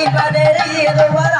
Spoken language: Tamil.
கதி கதறி இருவர்